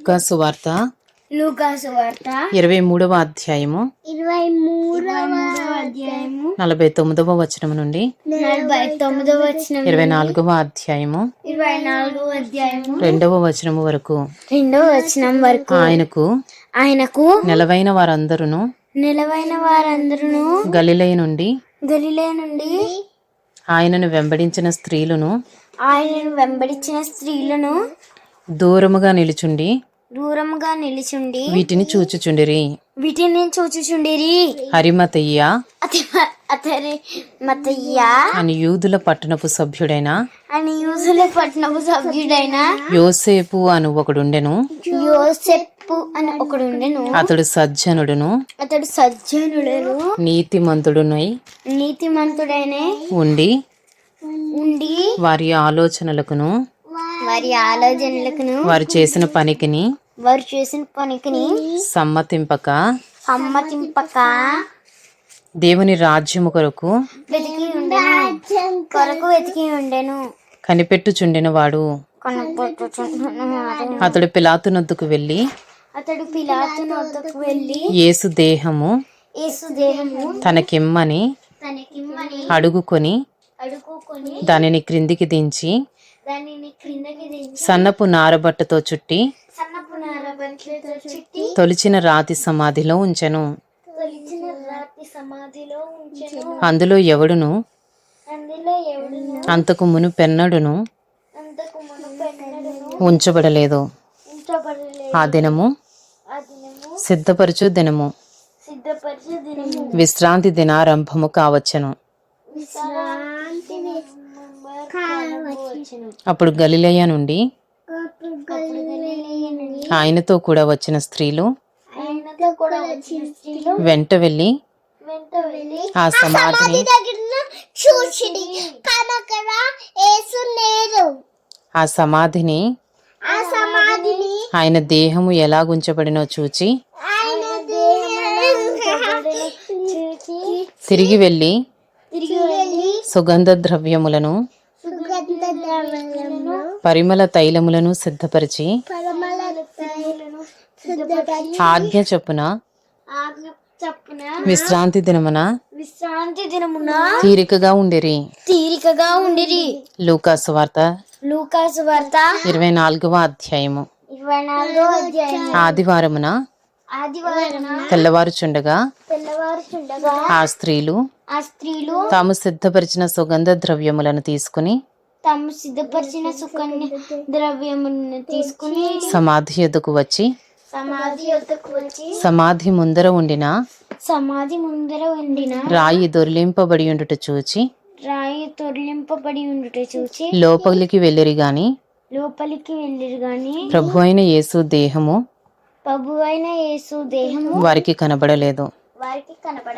లూకాసు వార్త. ఇరవై మూడవ అధ్యాయము. ఇరవై మూడవ అధ్యాయము. నలభై తొమ్మిదవ వచనం నుండి. నలభై తొమ్మిదవ వచనం ఇరవై నాలుగవ అధ్యాయము. ఇరవై నాలుగవ అధ్యాయము. రెండవ వచనము వరకు. రెండవ వచనం వరకు. ఆయనకు ఆయనకు నెలవైన వారందరూ నిలవైన వారందరూ గలిలయ నుండి గలిలే నుండి ఆయనను వెంబడించిన స్త్రీలను ఆయనను వెంబడించిన స్త్రీలను దూరముగా నిలుచుండి దూరముగా నిలిచుండి వీటిని చూచుచుండిరి. వీటిని చూచుచుండిరి. హరిమతయ్య మతయ్య అని యూదుల పట్టణపు సభ్యుడైన అని యూసుల పట్నపు సభ్యుడైన యోసేపు అను ఒకడుండెను. యోసెప్పు అని ఒకడు ఉండెను అతడు సజ్జనుడును. అతడు సజ్జనుడను. నీతిమంతుడునై నీతిమంతుడైన ఉండి ఉండి వారి ఆలోచనలకును వారి ఆలోచనలకును వారు చేసిన పనికిని వారు చేసిన పనికిని సమ్మతింపక సమ్మతింపక దేవుని రాజ్యము కొరకు వెతికి ఉండెను కొరకు వెతికి ఉండెను. కనిపెట్టుచుండిన వాడు. అతడు పిలాతునొద్దుకు వెళ్ళి అతడు పిలాతును వద్దకు వెళ్ళి యేసు దేహము యేసు దేహము తనకిమ్మని తనకిమ్మని అడుగుకొని అడుగుకొని దానిని క్రిందకి దించి సన్నపు నారబట్టతో చుట్టి సన్నపు నారబట్లతో చుట్టి తొలిచిన రాతి సమాధిలో ఉంచెను. తొలిచిన రాతి సమాధిలో ఉంచెను. అందులో ఎవడును? అందులో ఎవడును? అంతకు మునుపెన్నడును అంతకు మునుపెన్నడను ఉంచబడలేదు. ఉంచబడలేదు. ఆ దినము ఆ దినము సిద్ధపరచు దినము. సిద్ధపరిచే దినము. విశ్రాంతి దినారంభము కావచ్చును. అప్పుడు గలిలయ నుండి ఆయనతో కూడా వచ్చిన స్త్రీలు వెంట వెళ్ళి ఆ సమాధిని ఆ సమాధిని ఆయన దేహము ఆయన దేహం చూచి తిరిగి వెళ్ళి సుగంధ ద్రవ్యములను పరిమళ తైలములను సిద్ధపరిచి ఆజ్ఞ చొప్పున విశ్రాంతి దినమున విశ్రాంతి దినమున తీరికగా ఉండిరి. తీరికగా ఉండిరి. లూకాసు వార్త లూకాసు వార్త ఇరవై నాలుగవ అధ్యాయము. ఇరవై నాలుగో అధ్యాయం ఆదివారమున ఆదివారం తెల్లవారుచుండగా తెల్లవారుచుండగా ఆ స్త్రీలు ఆ స్త్రీలు తాము సిద్ధపరిచిన సుగంధ ద్రవ్యములను తీసుకుని తాము సిద్ధపరిచిన సుకన్య ద్రవ్యమును తీసుకుని సమాధి యొద్దకు వచ్చి సమాధి వద్దకు వచ్చి సమాధి ముందర ఉండిన సమాధి ముందర ఉండిన రాయి దొర్లింపబడి ఉండుట చూచి రాయి తొరలింపబడి ఉండుట చూచి లోపలికి వెళ్ళిరి గాని లోపలికి వెళ్ళిరు గాని ప్రభు అయిన యేసు దేహము ప్రభు అయిన యేసు దేహము వారికి కనబడలేదు. వారికి కనబడ